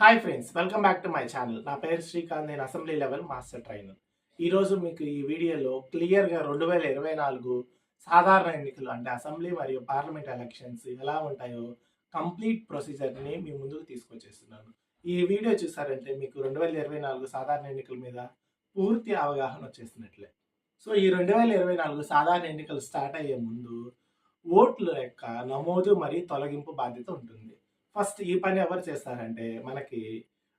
Hi friends welcome back to my channel నా పేరు శ్రీకాంత్ నేను అసెంబ్లీ లెవెల్ మాస్టర్ ట్రైనర్ ఈరోజు మీకు ఈ వీడియోలో క్లియర్గా రెండు వేల ఇరవై నాలుగు సాధారణ ఎన్నికలు అంటే అసెంబ్లీ మరియు పార్లమెంట్ ఎలక్షన్స్ ఎలా ఉంటాయో కంప్లీట్ ప్రొసీజర్ని మీ ముందుకు తీసుకొచ్చేస్తున్నాను. ఈ వీడియో చూసారంటే మీకు రెండు వేల ఇరవై నాలుగు సాధారణ ఎన్నికల మీద పూర్తి అవగాహన వచ్చేసినట్లే. సో ఈ రెండు వేల ఇరవై నాలుగు సాధారణ ఎన్నికలు స్టార్ట్ అయ్యే ముందు ఓట్ల యొక్క నమోదు మరియు తొలగింపు బాధ్యత ఉంటుంది. ఫస్ట్ ఈ పని ఎవరు చేస్తారంటే మనకి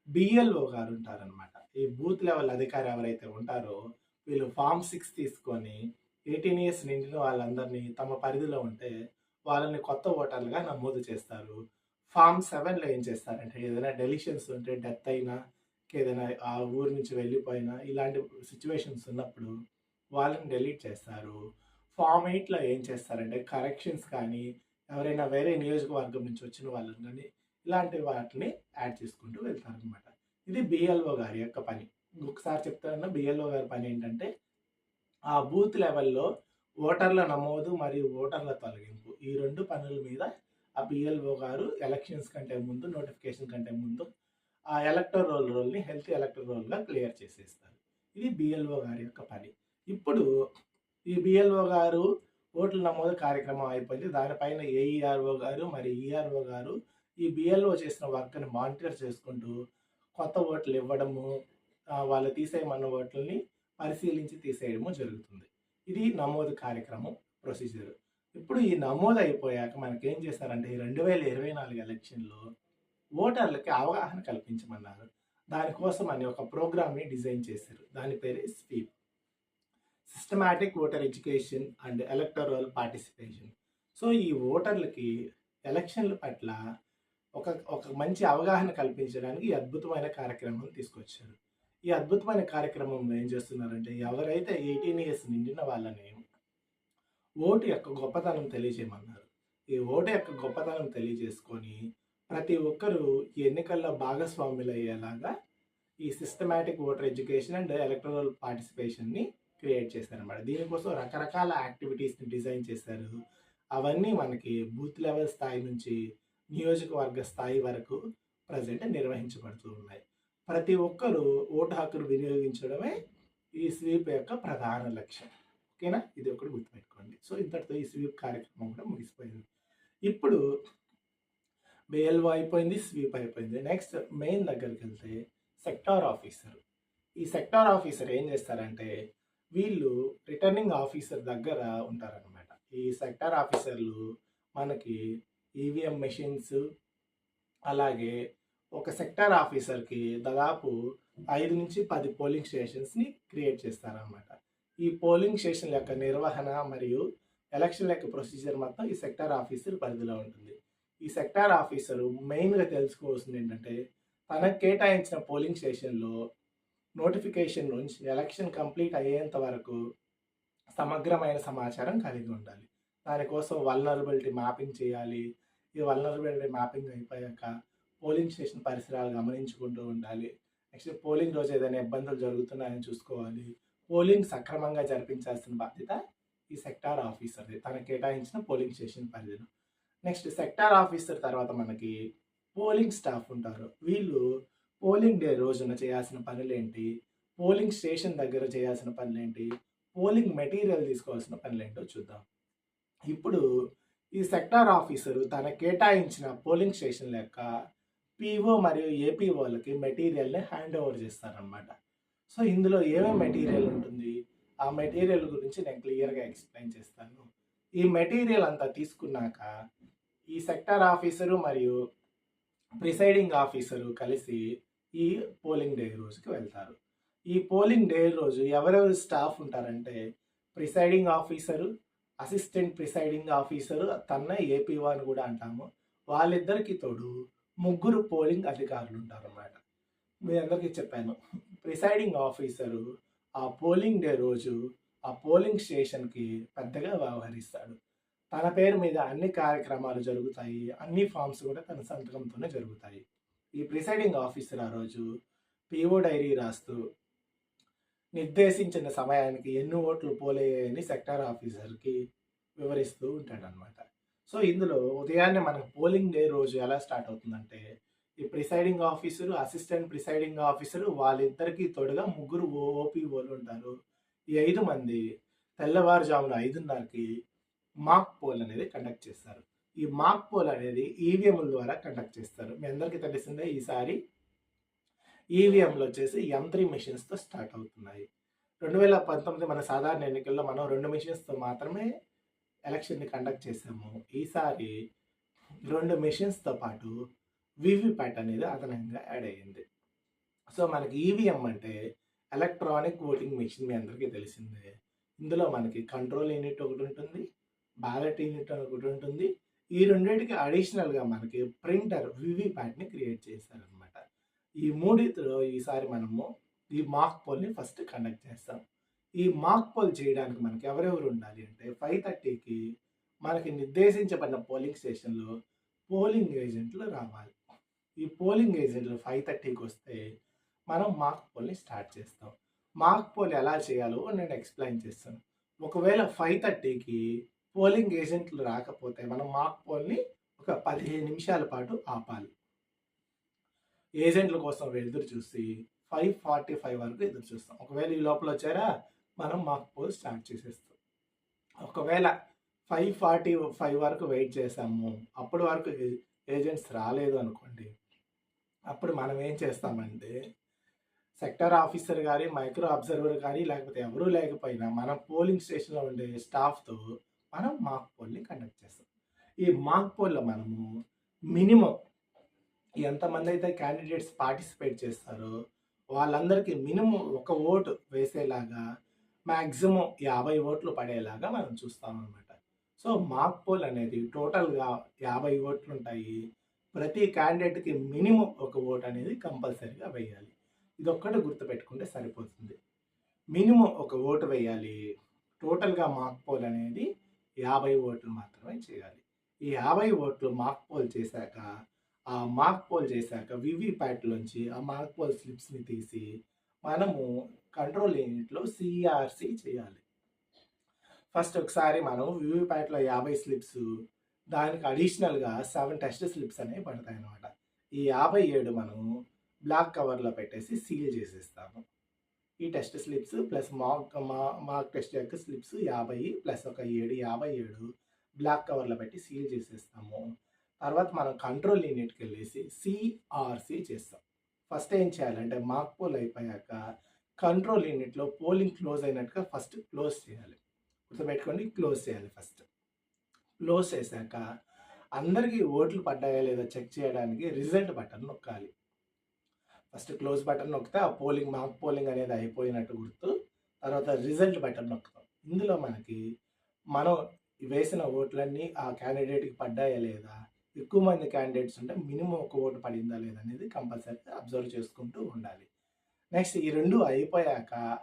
బిఎల్ఓ గారు ఉంటారనమాట ఈ బూత్ లెవెల్ అధికారి ఎవరైతే ఉంటారో వీళ్ళు ఫామ్ సిక్స్ తీసుకొని ఎయిటీన్ ఇయర్స్ నిండిన వాళ్ళందరినీ తమ పరిధిలో ఉంటే వాళ్ళని కొత్త ఓటర్లుగా నమోదు చేస్తారు. ఫామ్ సెవెన్లో ఏం చేస్తారంటే ఏదైనా డెలిషన్స్ ఉంటే డెత్ అయినా ఏదైనా ఆ ఊరు నుంచి వెళ్ళిపోయినా ఇలాంటి సిచ్యువేషన్స్ ఉన్నప్పుడు వాళ్ళని డెలీట్ చేస్తారు. ఫామ్ ఎయిట్లో ఏం చేస్తారంటే కరెక్షన్స్ కానీ ఎవరైనా వేరే నియోజకవర్గం నుంచి వచ్చిన వాళ్ళని కానీ ఇలాంటి వాటిని యాడ్ చేసుకుంటూ వెళ్తారనమాట ఇది బిఎల్ఓ గారి యొక్క పని. ఒకసారి చెప్తాను బిఎల్ఓ గారి పని ఏంటంటే ఆ బూత్ లెవెల్లో ఓటర్ల నమోదు మరియు ఓటర్ల తొలగింపు. ఈ రెండు పనుల మీద ఆ బిఎల్ఓ గారు ఎలక్షన్స్ కంటే ముందు నోటిఫికేషన్ కంటే ముందు ఆ ఎలక్టర్ రోల్ రోల్ని హెల్త్ ఎలక్టర్ రోల్గా క్లియర్ చేసేస్తారు. ఇది బిఎల్ఓ గారి యొక్క పని. ఇప్పుడు ఈ బిఎల్ఓ గారు ఓట్ల నమోదు కార్యక్రమం అయిపోయింది. దానిపైన ఏఈఆర్ఓ గారు మరి ఈఆర్ఓ గారు ఈ బిఎల్ఓ చేసిన వర్క్ని మానిటర్ చేసుకుంటూ కొత్త ఓట్లు ఇవ్వడము వాళ్ళు తీసేయమన్న ఓట్లని పరిశీలించి తీసేయడము జరుగుతుంది. ఇది నమోదు కార్యక్రమం ప్రొసీజర్. ఇప్పుడు ఈ నమోదు అయిపోయాక మనకి ఏం చేస్తారంటే ఈ రెండు వేల ఇరవై నాలుగు ఎలక్షన్లో ఓటర్లకి అవగాహన కల్పించమన్నారు. దానికోసం అని ఒక ప్రోగ్రామ్ని డిజైన్ చేశారు. దాని పేరే SVEEP. Systematic voter education and electoral participation so ఈ ఓటర్లకి ఎలక్షన్ల పట్ల ఒక ఒక మంచి అవగాహన కల్పించడానికి ఈ అద్భుతమైన కార్యక్రమం తీసుకొచ్చారు. ఈ అద్భుతమైన కార్యక్రమంలో ఏం చేస్తున్నారంటే ఎవరైతే ఎయిటీన్ ఇయర్స్ నిండిన వాళ్ళని ఓటు యొక్క గొప్పతనం తెలియజేయమన్నారు. ఈ ఓటు యొక్క గొప్పతనం తెలియజేసుకొని ప్రతి ఒక్కరూ ఈ ఎన్నికల్లో భాగస్వాములు అయ్యేలాగా ఈ systematic voter education and electoral పార్టిసిపేషన్ని create చేశారనమాట దీనికోసం రకరకాల యాక్టివిటీస్ని డిజైన్ చేశారు. అవన్నీ మనకి బూత్ లెవెల్ స్థాయి నుంచి నియోజకవర్గ స్థాయి వరకు ప్రజెంట్ నిర్వహించబడుతూ ఉన్నాయి. ప్రతి ఒక్కరూ ఓటు హక్కును వినియోగించడమే ఈ స్వీప్ యొక్క ప్రధాన లక్ష్యం. ఓకేనా? ఇది ఒకటి గుర్తుపెట్టుకోండి. సో ఇంతటితో ఈ స్వీప్ కార్యక్రమం కూడా ముగిసిపోయింది. ఇప్పుడు బిఎల్ఓ అయిపోయింది స్వీప్ అయిపోయింది. నెక్స్ట్ మెయిన్ దగ్గరికి వెళ్తే సెక్టార్ ఆఫీసర్. ఈ సెక్టార్ ఆఫీసర్ ఏం చేస్తారంటే వీళ్ళు రిటర్నింగ్ ఆఫీసర్ దగ్గర ఉంటారనమాట ఈ సెక్టార్ ఆఫీసర్లు మనకి ఈవీఎం మెషిన్స్ అలాగే ఒక సెక్టార్ ఆఫీసర్కి దాదాపు ఐదు నుంచి పది పోలింగ్ స్టేషన్స్ని క్రియేట్ చేస్తారనమాట ఈ పోలింగ్ స్టేషన్ యొక్క నిర్వహణ మరియు ఎలక్షన్ యొక్క ప్రొసీజర్ మొత్తం ఈ సెక్టార్ ఆఫీసర్ పరిధిలో ఉంటుంది. ఈ సెక్టార్ ఆఫీసరు మెయిన్గా తెలుసుకోవాల్సింది ఏంటంటే తనకు కేటాయించిన పోలింగ్ స్టేషన్లో నోటిఫికేషన్ నుంచి ఎలక్షన్ కంప్లీట్ అయ్యేంత వరకు సమగ్రమైన సమాచారం కలిగి ఉండాలి. దానికోసం వల్నరబిలిటీ మ్యాపింగ్ చేయాలి. ఈ వల్నరబిలిటీ మ్యాపింగ్ అయిపోయాక పోలింగ్ స్టేషన్ పరిసరాలు గమనించుకుంటూ ఉండాలి. నెక్స్ట్ పోలింగ్ రోజు ఏదైనా ఇబ్బందులు జరుగుతున్నాయని చూసుకోవాలి. పోలింగ్ సక్రమంగా జరిపించాల్సిన బాధ్యత ఈ సెక్టార్ ఆఫీసర్ది తన కేటాయించిన పోలింగ్ స్టేషన్ పరిధిలో. నెక్స్ట్ సెక్టార్ ఆఫీసర్ తర్వాత మనకి పోలింగ్ స్టాఫ్ ఉంటారు. వీళ్ళు పోలింగ్ డే రోజున చేయాల్సిన పనులేంటి? పోలింగ్ స్టేషన్ దగ్గర చేయాల్సిన పనులేంటి? పోలింగ్ మెటీరియల్ తీసుకోవాల్సిన పనులేంటో చూద్దాం. ఇప్పుడు ఈ సెక్టార్ ఆఫీసరు తన కేటాయించిన పోలింగ్ స్టేషన్ యొక్క పీఓ మరియు ఏపీఓలకి మెటీరియల్ని హ్యాండ్ ఓవర్ చేస్తారనమాట సో ఇందులో ఏమేమి మెటీరియల్ ఉంటుంది? ఆ మెటీరియల్ గురించి నేను క్లియర్గా ఎక్స్ప్లెయిన్ చేస్తాను. ఈ మెటీరియల్ అంతా తీసుకున్నాక ఈ సెక్టార్ ఆఫీసరు మరియు ప్రిసైడింగ్ ఆఫీసరు కలిసి ఈ పోలింగ్ డే రోజుకి వెళ్తారు. ఈ పోలింగ్ డే రోజు ఎవరెవరు స్టాఫ్ ఉంటారంటే presiding officer assistant presiding officer తన్న ఏపీఓ అని కూడా అంటాము. వాళ్ళిద్దరికి తోడు ముగ్గురు పోలింగ్ అధికారులు ఉంటారన్నమాట. మీ అందరికీ చెప్పాను. ప్రిసైడింగ్ ఆఫీసరు ఆ పోలింగ్ డే రోజు ఆ పోలింగ్ స్టేషన్కి పెద్దగా వ్యవహరిస్తాడు. తన పేరు మీద అన్ని కార్యక్రమాలు జరుగుతాయి. అన్ని ఫామ్స్ కూడా తన సంతకంతోనే జరుగుతాయి. ఈ ప్రిసైడింగ్ ఆఫీసర్ ఆ రోజు పిఓ డైరీ రాస్తూ నిర్దేశించిన సమయానికి ఎన్ని ఓట్లు పోలేని సెక్టార్ ఆఫీసర్కి వివరిస్తూ ఉంటాడనమాట సో ఇందులో ఉదయాన్నే మనకు పోలింగ్ డే రోజు ఎలా స్టార్ట్ అవుతుందంటే ఈ presiding officer assistant presiding officer వాళ్ళిద్దరికీ తోడుగా ముగ్గురు ఓపీఓలు ఉంటారు. ఈ ఐదు మంది తెల్లవారుజామున ఐదున్నరకి మాక్ పోల్ అనేది కండక్ట్ చేస్తారు. ఈ మాక్ పోల్ అనేది ఈవీఎంల ద్వారా కండక్ట్ చేస్తారు. మీ అందరికీ తెలిసిందే ఈసారి ఈవీఎంలు వచ్చేసి ఎం త్రీ మిషన్స్తో స్టార్ట్ అవుతున్నాయి. రెండు వేల పంతొమ్మిది మన సాధారణ ఎన్నికల్లో మనం రెండు మిషన్స్తో మాత్రమే ఎలక్షన్ని కండక్ట్ చేసాము ఈసారి రెండు మిషన్స్తో పాటు వివిప్యాట్ అనేది అదనంగా యాడ్ అయ్యింది. సో మనకి ఈవీఎం అంటే ఎలక్ట్రానిక్ ఓటింగ్ మిషన్ మీ అందరికీ తెలిసిందే. ఇందులో మనకి కంట్రోల్ యూనిట్ ఒకటి ఉంటుంది బ్యాలెట్ యూనిట్ ఒకటి ఉంటుంది ఈ రెండింటికి అడిషనల్గా మనకి ప్రింటర్ వివిప్యాట్ని క్రియేట్ చేశారనమాట ఈ మూడిట్లో ఈసారి మనము ఈ మాక్ పోల్ని ఫస్ట్ కండక్ట్ చేస్తాం. ఈ మాక్ పోల్ చేయడానికి మనకి ఎవరెవరు ఉండాలి అంటే ఫైవ్ థర్టీకి మనకి నిర్దేశించబడిన పోలింగ్ స్టేషన్లో పోలింగ్ ఏజెంట్లు రావాలి. ఈ పోలింగ్ ఏజెంట్లు ఫైవ్ థర్టీకి వస్తే మనం మాక్ పోల్ని స్టార్ట్ చేస్తాం. మాక్ పోల్ ఎలా చేయాలో నేను ఎక్స్ప్లెయిన్ చేస్తాను. ఒకవేళ ఫైవ్ థర్టీకి పోలింగ్ ఏజెంట్లు రాకపోతే మనం మాక్ పోల్ని ఒక పదిహేను నిమిషాల పాటు ఆపాలి. ఏజెంట్ల కోసం ఎదురు చూసి ఫైవ్ ఫార్టీ ఫైవ్ వరకు ఎదురు చూస్తాం. ఒకవేళ ఈ లోపల వచ్చారా? మనం మాక్ పోల్ స్టార్ట్ చేసేస్తాం. ఒకవేళ ఫైవ్ ఫార్టీ ఫైవ్ వరకు వెయిట్ చేసాము అప్పటి వరకు ఏజెంట్స్ రాలేదు అనుకోండి అప్పుడు మనం ఏం చేస్తామంటే సెక్టర్ ఆఫీసర్ కానీ మైక్రో అబ్జర్వర్ కానీ లేకపోతే ఎవరూ లేకపోయినా మనం పోలింగ్ స్టేషన్లో ఉండే స్టాఫ్తో మనం మాక్ పోల్ని కండక్ట్ చేస్తాం. ఈ మాక్ పోల్లో మనము మినిమం ఎంతమంది అయితే క్యాండిడేట్స్ పార్టిసిపేట్ చేస్తారో వాళ్ళందరికీ మినిమం ఒక ఓటు వేసేలాగా మ్యాక్సిమం యాభై ఓట్లు పడేలాగా మనం చూస్తామన్నమాట సో మాక్ పోల్ అనేది టోటల్గా యాభై ఓట్లు ఉంటాయి ప్రతి క్యాండిడేట్కి మినిమం ఒక ఓటు అనేది కంపల్సరీగా వేయాలి. ఇది గుర్తుపెట్టుకుంటే సరిపోతుంది. మినిమం ఒక ఓటు వేయాలి. టోటల్గా మాక్ పోల్ అనేది యాభై ఓట్లు మాత్రమే చేయాలి. ఈ యాభై ఓట్లు మాక్ పోల్ చేశాక ఆ మార్క్ పోల్ చేశాక వివిప్యాట్లోంచి ఆ మార్క్ పోల్ స్లిప్స్ని తీసి మనము కంట్రోల్ యూనిట్లో సిఆర్సి చేయాలి. ఫస్ట్ ఒకసారి మనం వివిప్యాట్లో యాభై స్లిప్స్ దానికి అడిషనల్గా సెవెన్ టెస్ట్ స్లిప్స్ అనేవి పడతాయి అన్నమాట ఈ యాభై ఏడు మనము బ్లాక్ కవర్లో పెట్టేసి సీల్ చేసేస్తాము. ఈ టెస్ట్ స్లిప్స్ ప్లస్ మాక్ మా మార్క్ టెస్ట్ యొక్క స్లిప్స్ యాభై ప్లస్ ఒక ఏడు యాభై ఏడు బ్లాక్ కవర్లో పెట్టి సీల్ చేసేస్తాము. తర్వాత మనం కంట్రోల్ యూనిట్కి వెళ్ళేసి సిఆర్సి చేస్తాం. ఫస్ట్ ఏం చేయాలంటే మాక్ పోల్ అయిపోయాక కంట్రోల్ యూనిట్లో పోలింగ్ క్లోజ్ అయినట్టుగా ఫస్ట్ క్లోజ్ చేయాలి. గుర్తుపెట్టుకోండి క్లోజ్ చేయాలి ఫస్ట్ క్లోజ్ చేశాక అందరికీ ఓట్లు పడ్డాయా లేదా చెక్ చేయడానికి రిజల్ట్ బటన్ నొక్కాలి. ఫస్ట్ క్లోజ్ బటన్ నొక్కితే ఆ పోలింగ్ మాక్ పోలింగ్ అనేది అయిపోయినట్టు గుర్తు. తర్వాత రిజల్ట్ బటన్ నొక్కుతాం. ఇందులో మనకి మనం వేసిన ఓట్లన్నీ ఆ క్యాండిడేట్కి పడ్డాయా లేదా? ఎక్కువ మంది క్యాండిడేట్స్ ఉంటే మినిమం ఒక ఓటు పడిందా లేదా అనేది కంపల్సరీ అబ్జర్వ్ చేసుకుంటూ ఉండాలి. నెక్స్ట్ ఈ రెండు అయిపోయాక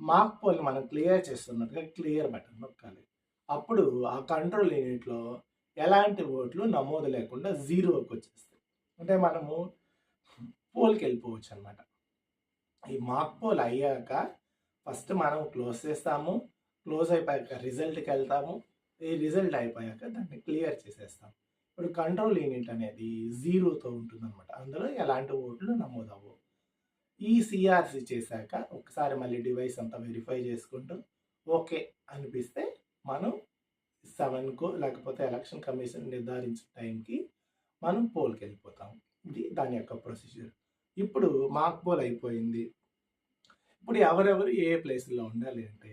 మార్క్ పోల్ మనం క్లియర్ చేస్తున్నట్టుగా క్లియర్ బటన్ నొక్కాలి. అప్పుడు ఆ కంట్రోల్ యూనిట్లో ఎలాంటి ఓట్లు నమోదు లేకుండా జీరోకి వచ్చేస్తాయి. అంటే మనము పోల్కి వెళ్ళిపోవచ్చు అనమాట ఈ మార్క్ పోల్ అయ్యాక ఫస్ట్ మనం క్లోజ్ చేస్తాము క్లోజ్ అయిపోయాక రిజల్ట్కి వెళ్తాము ఈ రిజల్ట్ అయిపోయాక దాన్ని క్లియర్ చేసేస్తాం. ఇప్పుడు కంట్రోల్ యూనిట్ అనేది జీరోతో ఉంటుందన్నమాట అందులో ఎలాంటి ఓట్లు నమోదవు ఈ సిఆర్సి చేశాక ఒకసారి మళ్ళీ డివైస్ అంతా వెరిఫై చేసుకుంటూ ఓకే అనిపిస్తే మనం సెవెన్కు లేకపోతే ఎలక్షన్ కమిషన్ నిర్ధారించిన టైంకి మనం పోల్కి వెళ్ళిపోతాం ఇది దాని యొక్క ప్రొసీజర్. ఇప్పుడు మాక్ అయిపోయింది. ఇప్పుడు ఎవరెవరు ఏ ప్లేస్లో ఉండాలి అంటే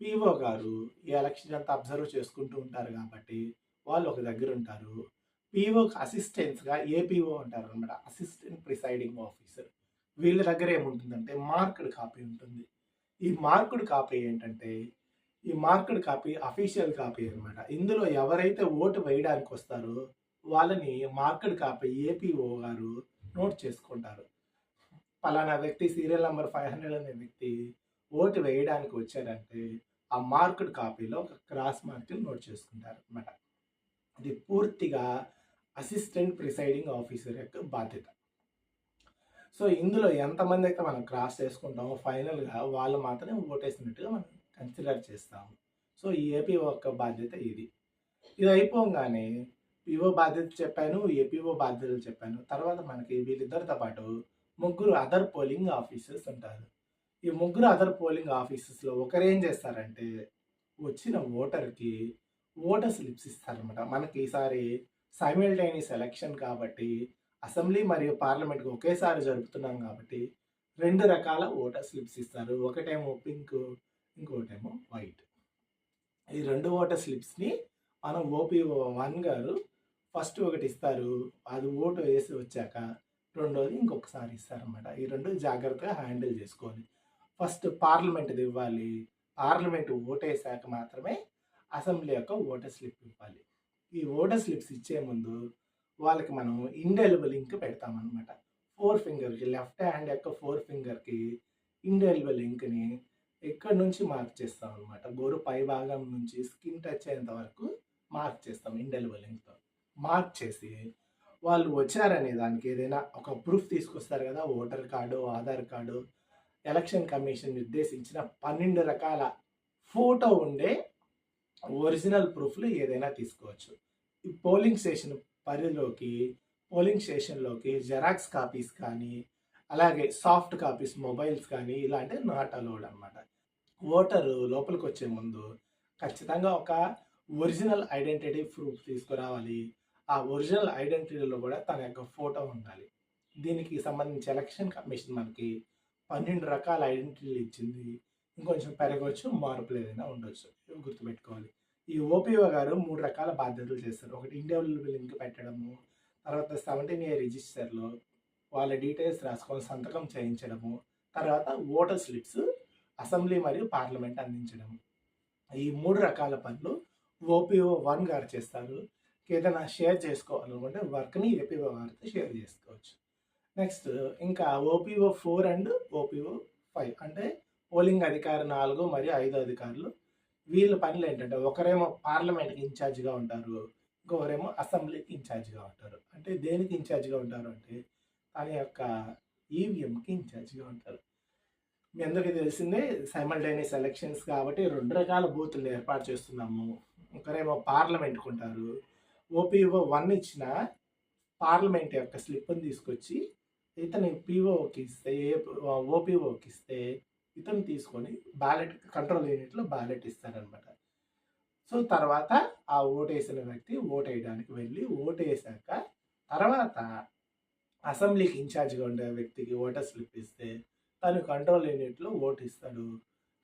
పీఓ గారు ఈ ఎలక్షన్ అంతా అబ్జర్వ్ చేసుకుంటూ ఉంటారు కాబట్టి వాళ్ళు ఒక దగ్గర ఉంటారు. పీఓకి అసిస్టెంట్స్గా ఏపీఓ అంటారు అనమాట అసిస్టెంట్ ప్రిసైడింగ్ ఆఫీసర్. వీళ్ళ దగ్గర ఏముంటుందంటే మార్క్డ్ కాపీ ఉంటుంది. ఈ మార్క్డ్ కాపీ ఏంటంటే ఈ మార్క్డ్ కాపీ అఫీషియల్ కాపీ అనమాట ఇందులో ఎవరైతే ఓటు వేయడానికి వస్తారో వాళ్ళని మార్క్డ్ కాపీ ఏపీఓ గారు నోట్ చేసుకుంటారు. పలానా వ్యక్తి సీరియల్ నెంబర్ ఫైవ్ హండ్రెడ్ అనే వ్యక్తి ఓటు వేయడానికి వచ్చారంటే ఆ మార్క్డ్ కాపీలో ఒక క్రాస్ మార్కింగ్ నోట్ చేసుకుంటారు అనమాట ఇది పూర్తిగా అసిస్టెంట్ ప్రిసైడింగ్ ఆఫీసర్ యొక్క బాధ్యత. సో ఇందులో ఎంతమంది అయితే మనం క్రాస్ చేసుకుంటామో ఫైనల్గా వాళ్ళు మాత్రమే ఓటేసినట్టుగా మనం కన్సిడర్ చేస్తాము. సో ఈ ఏపీ యొక్క బాధ్యత ఇది. ఇది అయిపోగానే పిఓ బాధ్యత చెప్పాను ఏపీఓ బాధ్యతలు చెప్పాను. తర్వాత మనకి వీళ్ళిద్దరితో పాటు ముగ్గురు అదర్ పోలింగ్ ఆఫీసర్స్ ఉంటారు. ఈ ముగ్గురు అదర్ పోలింగ్ ఆఫీసర్స్లో ఒకరు ఏం చేస్తారంటే వచ్చిన ఓటర్కి ఓటర్ స్లిప్స్ ఇస్తారనమాట మనకి ఈసారి సైమిల్టైనీస్ ఎలక్షన్ కాబట్టి అసెంబ్లీ మరియు పార్లమెంట్కి ఒకేసారి జరుపుతున్నాం కాబట్టి రెండు రకాల ఓటర్ స్లిప్స్ ఇస్తారు. ఒకటేమో పింక్ ఇంకోటేమో వైట్. ఈ రెండు ఓటర్ స్లిప్స్ని మనం ఓపీఓ వన్ గారు ఫస్ట్ ఒకటి ఇస్తారు అది ఓటు వేసి వచ్చాక రెండోది ఇంకొకసారి ఇస్తారనమాట ఈ రెండు జాగ్రత్తగా హ్యాండిల్ చేసుకోవాలి. ఫస్ట్ పార్లమెంట్ది ఇవ్వాలి. పార్లమెంట్ ఓటేసాక మాత్రమే అసెంబ్లీ యొక్క ఓటర్ స్లిప్ ఇవ్వాలి. ఈ ఓటర్ స్లిప్స్ ఇచ్చే ముందు వాళ్ళకి మనం ఇండెలిబుల్ లింక్ పెడతామన్నమాట. ఫోర్ ఫింగర్కి లెఫ్ట్ హ్యాండ్ యొక్క ఫోర్ ఫింగర్కి ఇండెలిబుల్ లింక్ని ఎక్కడి నుంచి మార్క్ చేస్తాం అనమాట గోరు పై భాగం నుంచి స్కిన్ టచ్ అయ్యేంత వరకు మార్క్ చేస్తాం ఇండెలిబుల్ లింక్తో మార్క్ చేసి వాళ్ళు వచ్చారనే దానికి ఏదైనా ఒక ప్రూఫ్ తీసుకొస్తారు కదా voter card Aadhaar card election commission నిర్దేశించిన పన్నెండు రకాల ఫోటో ఉండే ఒరిజినల్ ప్రూఫ్లు ఏదైనా తీసుకోవచ్చు. ఈ పోలింగ్ స్టేషన్ పరిధిలోకి పోలింగ్ స్టేషన్లోకి జెరాక్స్ కాపీస్ కానీ అలాగే సాఫ్ట్ కాపీస్ మొబైల్స్ కానీ ఇలాంటి నాట్ అలౌడ్ అనమాట ఓటరు లోపలికి వచ్చే ముందు ఖచ్చితంగా ఒక ఒరిజినల్ ఐడెంటిటీ ప్రూఫ్ తీసుకురావాలి. ఆ ఒరిజినల్ ఐడెంటిటీలో కూడా తన యొక్క ఫోటో ఉండాలి. దీనికి సంబంధించి ఎలక్షన్ కమిషన్ మనకి పన్నెండు రకాల ఐడెంటిటీలు ఇచ్చింది. ఇంకొంచెం పెరగవచ్చు మార్పులు ఏదైనా ఉండొచ్చు. గుర్తుపెట్టుకోవాలి. ఈ ఓపీఓ గారు మూడు రకాల బాధ్యతలు చేస్తారు. ఒకటి ఇండివిజువల్ లింక్ పెట్టడము తర్వాత సెవెంటీన్ ఇయర్ రిజిస్టర్లో వాళ్ళ డీటెయిల్స్ రాసుకొని సంతకం చేయించడము తర్వాత ఓటర్ స్లిప్స్ అసెంబ్లీ మరియు పార్లమెంట్ అందించడం ఈ మూడు రకాల పనులు ఓపీఓ వన్ గారు చేస్తారు. ఏదైనా షేర్ చేసుకోవాలనుకుంటే వర్క్ని ఏపీఓ గారితో షేర్ చేసుకోవచ్చు. నెక్స్ట్ ఇంకా OPO four and OPO five అంటే పోలింగ్ అధికారి నాలుగు మరియు ఐదు అధికారులు. వీళ్ళ పనులు ఏంటంటే ఒకరేమో పార్లమెంట్కి ఇన్ఛార్జ్గా ఉంటారు ఇంకొకరేమో అసెంబ్లీకి ఇన్ఛార్జ్గా ఉంటారు. అంటే దేనికి ఇన్ఛార్జ్గా ఉంటారు అంటే తన యొక్క ఈవీఎంకి ఇన్ఛార్జ్గా ఉంటారు. మీ అందరికీ తెలిసిందే సైమల్టైనియస్ ఎలక్షన్స్ కాబట్టి రెండు రకాల బూతులు ఏర్పాటు చేస్తున్నాము. ఒకరేమో పార్లమెంట్కి ఉంటారు ఓపీఓ వన్ ఇచ్చిన పార్లమెంట్ యొక్క స్లిప్ని తీసుకొచ్చి ఇతని పీఓకి ఇస్తే ఓపీఓకి ఇస్తే ఇతను తీసుకొని బ్యాలెట్ కంట్రోల్ యూనిట్లో బ్యాలెట్ ఇస్తారనమాట. సో తర్వాత ఆ ఓటేసిన వేసిన వ్యక్తి ఓటేయడానికి వేయడానికి వెళ్ళి ఓటేసాక వేసాక తర్వాత అసెంబ్లీకి ఇన్ఛార్జ్గా ఉండే వ్యక్తికి ఓటర్ స్లిప్ ఇస్తే తను కంట్రోల్ యూనిట్లో ఓటు ఇస్తాడు.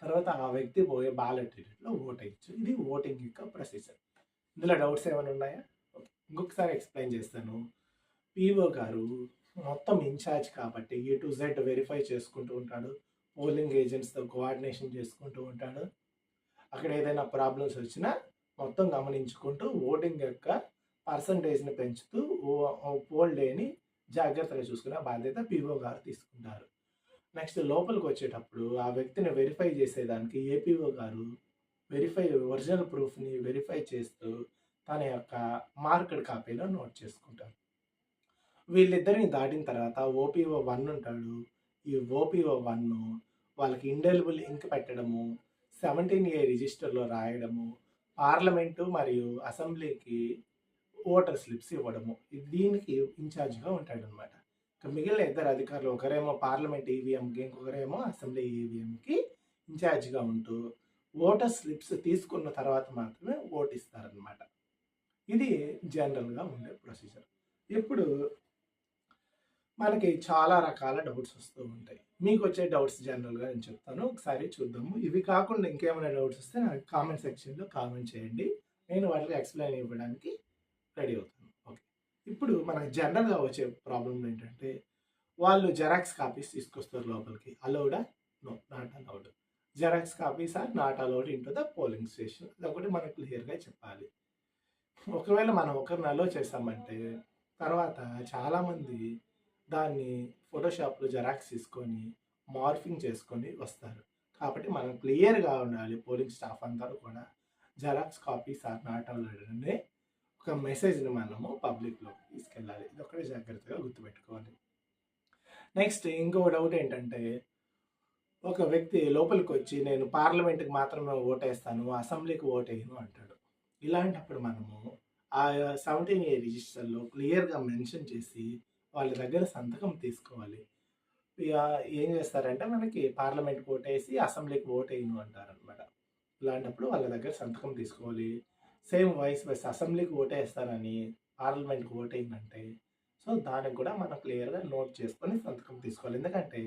తర్వాత ఆ వ్యక్తి పోయే బ్యాలెట్ యూనిట్లో ఓటేయచ్చు. ఇది ఓటింగ్ యొక్క ప్రొసీజర్. ఇందులో డౌట్స్ ఏమైనా ఉన్నాయా? ఇంకొకసారి ఎక్స్ప్లెయిన్ చేస్తాను. పీఓ గారు మొత్తం ఇన్ఛార్జ్ కాబట్టి ఏ టు జెడ్ వెరిఫై చేసుకుంటూ ఉంటాడు. పోలింగ్ ఏజెంట్స్తో కోఆర్డినేషన్ చేసుకుంటూ ఉంటాడు. అక్కడ ఏదైనా ప్రాబ్లమ్స్ వచ్చినా మొత్తం గమనించుకుంటూ ఓటింగ్ యొక్క పర్సంటేజ్ని పెంచుతూ పోల్ డేని జాగ్రత్తగా చూసుకునే బాధ్యత పీఓ గారు తీసుకుంటారు. నెక్స్ట్ లోపలికి వచ్చేటప్పుడు ఆ వ్యక్తిని వెరిఫై చేసేదానికి ఏపీఓ గారు వెరిఫై ఒరిజినల్ ప్రూఫ్ని వెరిఫై చేస్తూ తన యొక్క మార్కెట్ కాపీలో నోట్ చేసుకుంటారు. వీళ్ళిద్దరిని దాటిన తర్వాత ఓపీఓ వన్ ఉంటాడు. ఈ ఓపీఓ వన్ వాళ్ళకి ఇండెలిబుల్ ఇంక్ పెట్టడము సెవెంటీన్ ఏ రిజిస్టర్లో రాయడము పార్లమెంటు మరియు అసెంబ్లీకి ఓటర్ స్లిప్స్ ఇవ్వడము. దీనికి ఇన్ఛార్జ్గా ఉంటాడనమాట ఇక మిగిలిన ఇద్దరు అధికారులు ఒకరేమో పార్లమెంట్ ఈవీఎంకి ఇంకొకరేమో అసెంబ్లీ ఈవీఎంకి ఇన్ఛార్జ్గా ఉంటూ ఓటర్ స్లిప్స్ తీసుకున్న తర్వాత మాత్రమే ఓటు ఇస్తారనమాట ఇది జనరల్గా ఉండే ప్రొసీజర్. ఇప్పుడు మనకి చాలా రకాల డౌట్స్ వస్తూ ఉంటాయి. మీకు వచ్చే డౌట్స్ జనరల్గా నేను చెప్తాను. ఒకసారి చూద్దాము. ఇవి కాకుండా ఇంకేమైనా డౌట్స్ వస్తే నాకు కామెంట్ సెక్షన్లో కామెంట్ చేయండి. నేను వాటికి ఎక్స్ప్లెయిన్ ఇవ్వడానికి రెడీ అవుతాను. ఓకే. ఇప్పుడు మనకు జనరల్గా వచ్చే ప్రాబ్లం ఏంటంటే వాళ్ళు జెరాక్స్ కాపీస్ తీసుకొస్తారు లోపలికి. అలౌడా no not allowed. Xerox copies? Are not allowed into the polling station. అదొకటి మనకు క్లియర్గా చెప్పాలి. ఒకవేళ మనం ఒకరిని అలో చేస్తామంటే తర్వాత చాలామంది దాన్ని ఫోటోషాప్లో జెరాక్స్ తీసుకొని మార్ఫింగ్ చేసుకొని వస్తారు. కాబట్టి మనం క్లియర్గా ఉండాలి. పోలింగ్ స్టాఫ్ అందరూ కూడా జెరాక్స్ కాపీస్ ఆర్ నాట్ అనే ఒక మెసేజ్ని మనము పబ్లిక్లోకి తీసుకెళ్ళాలి. ఇది ఒకటి జాగ్రత్తగా గుర్తుపెట్టుకోవాలి. నెక్స్ట్ ఇంకో డౌట్ ఏంటంటే ఒక వ్యక్తి లోపలికి వచ్చి నేను పార్లమెంట్కి మాత్రమే ఓటేస్తాను అసెంబ్లీకి ఓటేయను అంటాడు. ఇలాంటప్పుడు మనము ఆ 17 ఏ రిజిస్టర్‌లో క్లియర్‌గా మెన్షన్ చేసి వాళ్ళ దగ్గర సంతకం తీసుకోవాలి. ఇక ఏం చేస్తారంటే మనకి పార్లమెంట్‌కి ఓటేసి అసెంబ్లీకి ఓటెయ్యను అంటారనమాట. ఇలాంటప్పుడు వాళ్ళ దగ్గర సంతకం తీసుకోవాలి. సేమ్ వైస్ వైస్ అసెంబ్లీకి ఓటేస్తానని పార్లమెంట్‌కి ఓటెయ్యనంటే సో, దానికి కూడా మనం క్లియర్‌గా నోట్ చేసుకొని సంతకం తీసుకోవాలి. ఎందుకంటే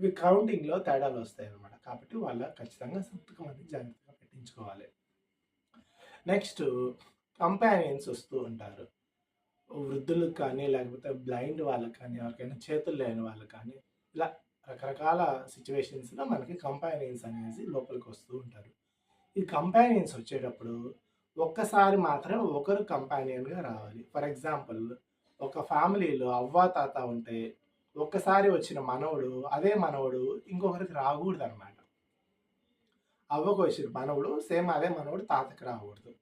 ఇవి కౌంటింగ్‌లో తేడాలు వస్తాయి అనమాట కాబట్టి వాళ్ళ ఖచ్చితంగా సంతకం అనేది జాగ్రత్తగా పెట్టించుకోవాలి. నెక్స్ట్ కంపానియన్స్ వస్తూ ఉంటారు. వృద్ధులకు కానీ, లేకపోతే బ్లైండ్ వాళ్ళకి కానీ, ఎవరికైనా చేతులు లేని వాళ్ళకి కానీ, ఇలా రకరకాల సిచ్యువేషన్స్లో మనకి కంపానియన్స్ అనేసి లోపలికి వస్తూ ఉంటారు. ఈ కంపానియన్స్ వచ్చేటప్పుడు ఒక్కసారి మాత్రం ఒకరు కంపానియన్‌గా రావాలి. ఫర్ ఎగ్జాంపుల్ ఒక ఫ్యామిలీలో అవ్వ, తాత ఉంటే ఒక్కసారి వచ్చిన మనవడు, అదే మనవడు ఇంకొకరికి రాకూడదనమాట. అవ్వకు వచ్చిన మనవుడు సేమ్ అదే మనవుడు తాతకి రాకూడదు.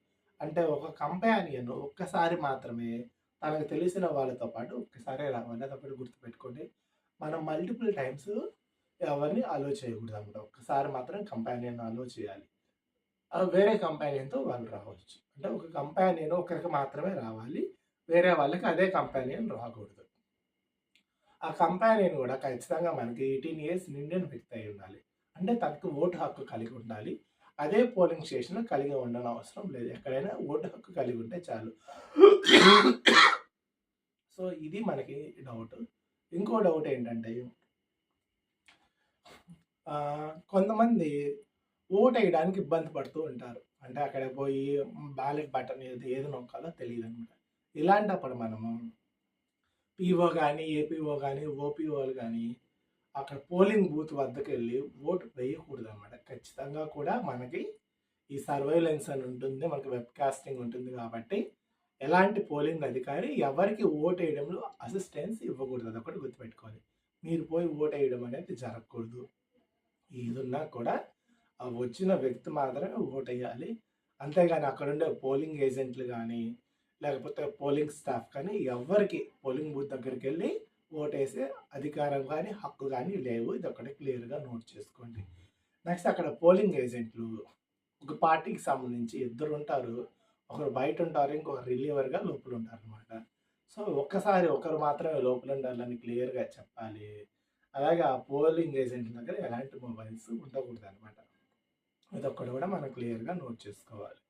అంటే ఒక కంపానియన్ ఒక్కసారి మాత్రమే తనకు తెలిసిన వాళ్ళతో పాటు ఒక్కసారే రావాలి. అదొకటి గుర్తుపెట్టుకోండి. మనం మల్టిపుల్ టైమ్స్ ఎవరిని అలో చేయకూడదు అనమాట ఒక్కసారి మాత్రం కంపానియన్ అలో చేయాలి. వేరే కంపానియన్‌తో వాళ్ళు రావచ్చు. అంటే ఒక కంపానియన్ ఒకరికి మాత్రమే రావాలి. వేరే వాళ్ళకి అదే కంపానియన్ రాకూడదు. ఆ కంపానియన్ కూడా ఖచ్చితంగా మనకి 18 ఇయర్స్ నిండిన వ్యక్తి అయ్యుండాలి. అంటే తనకు ఓటు హక్కు కలిగి ఉండాలి. అదే పోలింగ్ స్టేషన్‌లో కలిగి ఉండనవసరం లేదు. ఎక్కడైనా ఓటు హక్కు కలిగి ఉంటే చాలు. సో, ఇది మనకి డౌట్. ఇంకో డౌట్ ఏంటంటే కొంతమంది ఓటు వేయడానికి ఇబ్బంది పడుతూ ఉంటారు. అంటే అక్కడ పోయి బ్యాలెట్ బటన్ ఏది ఏది నొక్కాలో అనమాట ఇలాంటప్పుడు మనము పీఓ కానీ ఏపీఓ కానీ ఓపీఓలు కానీ అక్కడ పోలింగ్ బూత్ వద్దకు వెళ్ళి ఓటు వేయకూడదు అనమాట ఖచ్చితంగా కూడా మనకి ఈ సర్వైలెన్స్ అని ఉంటుంది. మనకి వెబ్ కాస్టింగ్ ఉంటుంది కాబట్టి ఎలాంటి పోలింగ్ అధికారి ఎవరికి ఓటేయడంలో అసిస్టెన్స్ ఇవ్వకూడదు. అది ఒకటి గుర్తుపెట్టుకోవాలి. మీరు పోయి ఓటేయడం అనేది జరగకూడదు. ఏదున్నా కూడా ఆ వచ్చిన వ్యక్తి మాత్రమే ఓటేయాలి. అంతేగాని అక్కడుండే పోలింగ్ ఏజెంట్లు కానీ లేకపోతే పోలింగ్ స్టాఫ్ కానీ ఎవరికి పోలింగ్ బూత్ దగ్గరికి వెళ్ళి ఓటేసే అధికారం కానీ హక్కు కానీ లేవు. ఇదొకటి క్లియర్‌గా నోట్ చేసుకోండి. నెక్స్ట్ అక్కడ పోలింగ్ ఏజెంట్లు ఒక పార్టీకి సంబంధించి ఇద్దరు ఉంటారు ఒకరు బయట ఉంటారు ఇంకొకరు రిలీవర్‌గా లోపల ఉంటారనమాట సో, ఒక్కసారి ఒకరు మాత్రమే లోపల ఉండాలని క్లియర్‌గా చెప్పాలి. అలాగే ఆ పోలింగ్ ఏజెంట్ దగ్గర ఎలాంటి మొబైల్స్ ఉండకూడదు అనమాట ఇదొక్కటి కూడా మనం క్లియర్‌గా నోట్ చేసుకోవాలి.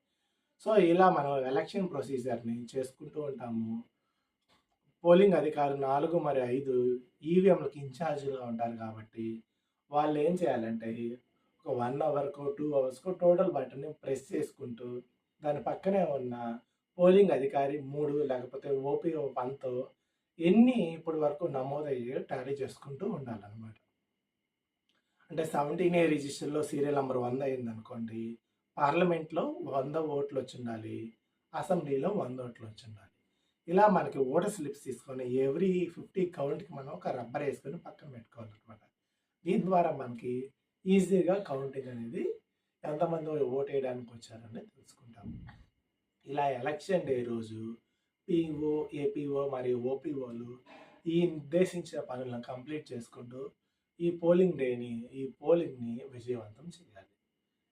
సో, ఇలా మనం ఎలక్షన్ ప్రొసీజర్‌ని చేసుకుంటూ ఉంటాము. పోలింగ్ అధికారులు 4 మరియు 5 ఈవీఎంలకి ఇన్‌చార్జ్‌గా ఉంటారు కాబట్టి వాళ్ళు ఏం చేయాలంటే ఒక వన్ అవర్‌కో, టూ అవర్స్‌కో టోటల్ బటన్‌ని ప్రెస్ చేసుకుంటూ దాని పక్కనే ఉన్న పోలింగ్ అధికారి మూడు లేకపోతే ఓపీ వన్తో ఎన్ని ఇప్పటి వరకు నమోదయ్యే టాలీ చేసుకుంటూ ఉండాలన్నమాట అంటే 17 ఏ రిజిస్టర్‌లో సీరియల్ నంబర్ 100 అయిందనుకోండి. పార్లమెంట్‌లో వంద ఓట్లు వచ్చి ఉండాలి అసెంబ్లీలో వంద ఓట్లు వచ్చి ఉండాలి ఇలా మనకి ఓటర్ స్లిప్స్ తీసుకొని ఎవ్రీ 50 కౌంట్‌కి మనం ఒక రబ్బర్ వేసుకొని పక్కన పెట్టుకోవాలన్నమాట దీని ద్వారా మనకి ఈజీగా కౌంటింగ్ అనేది ఎంతమంది వేయడానికి వచ్చారని తెలుసుకుంటాము. ఇలా ఎలక్షన్ డే రోజు పీఓ, ఏపీఓ మరియు ఓపీఓలు ఈ నిర్దేశించిన పనులను కంప్లీట్ చేసుకుంటూ ఈ పోలింగ్ డేని, ఈ పోలింగ్‌ని విజయవంతం చేయాలి.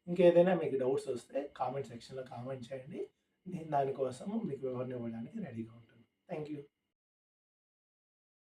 ఇంకేదైనా మీకు డౌట్స్ వస్తే కామెంట్ సెక్షన్‌లో కామెంట్ చేయండి. నేను దానికోసం మీకు వివరణ ఇవ్వడానికి రెడీగా ఉంటాను. Thank you.